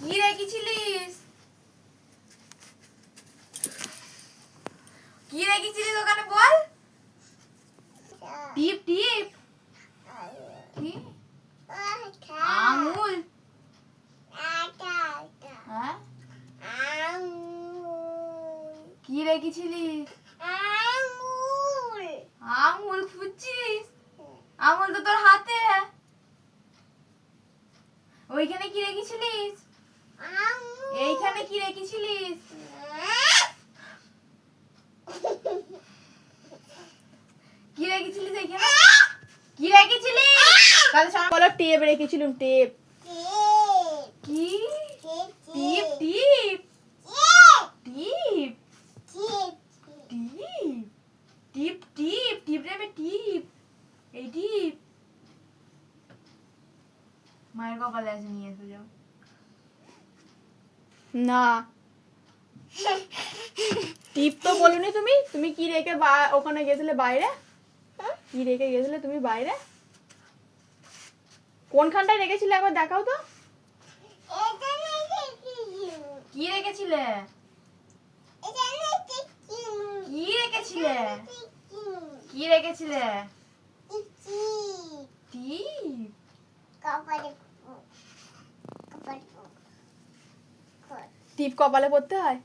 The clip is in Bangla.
কি রেখেছিলিস? কি রেখেছিলিস ওখানে বল? টিপ টিপ। কি? আঙুল। হ্যাঁ? কি রেখেছিলিস আঙুল খুঁজছিস আঙুল তো তোর হাতে ওইখানে কি রেখেছিলিস? এইখানে কি রেখেছিলিস? কি রেখেছিলিস এইখানে? কি রেখেছিলিস? কাল সকালে টেপ রেখেছিলাম টেপ। কি? টিপ টিপ টিপ টিপ টিপ টিপ নেবে টিপ এই টিপ মায়ের কপালে আছে নিয়ে এসে যাও। না। টিপ তো বলনি তুমি? তুমি কি রেখে বা- ওখানে গেছিলে বাইরে? হ্যাঁ? কি রেখে গেছিলে তুমি বাইরে? কোনখানটায় রেখেছিলে? একবার দেখাও তো। কি রেখেছিলে? কি রেখেছিলে? কি রেখেছিলে? টিপ? টিপ কপালে পড়তে হয়